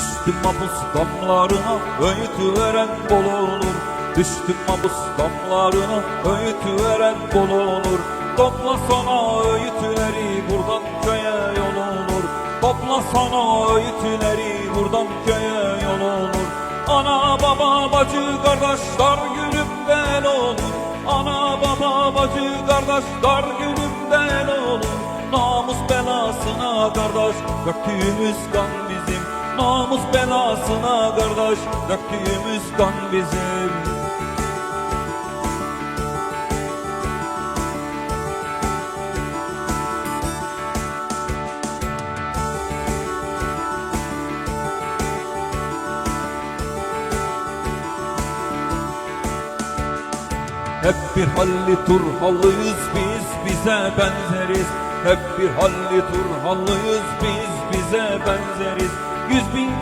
Düştüm mabus damlarına öğüt veren bol olur. Düştüm mabus damlarına öğüt veren bol olur. Topla sana öğütleri buradan köye yol olur. Topla sana öğütleri buradan köye yol olur. Ana baba bacı kardeşler gülümden olur. Ana baba bacı kardeşler gülümden olur. Namus belasına kardeş döktüğümüz kan bizim Namus belasına kardeş döktüğümüz kan bizim. Hep bir halli turhallıyız biz bize benzeriz. Hep bir halli turhallıyız biz bize benzeriz Yüz bin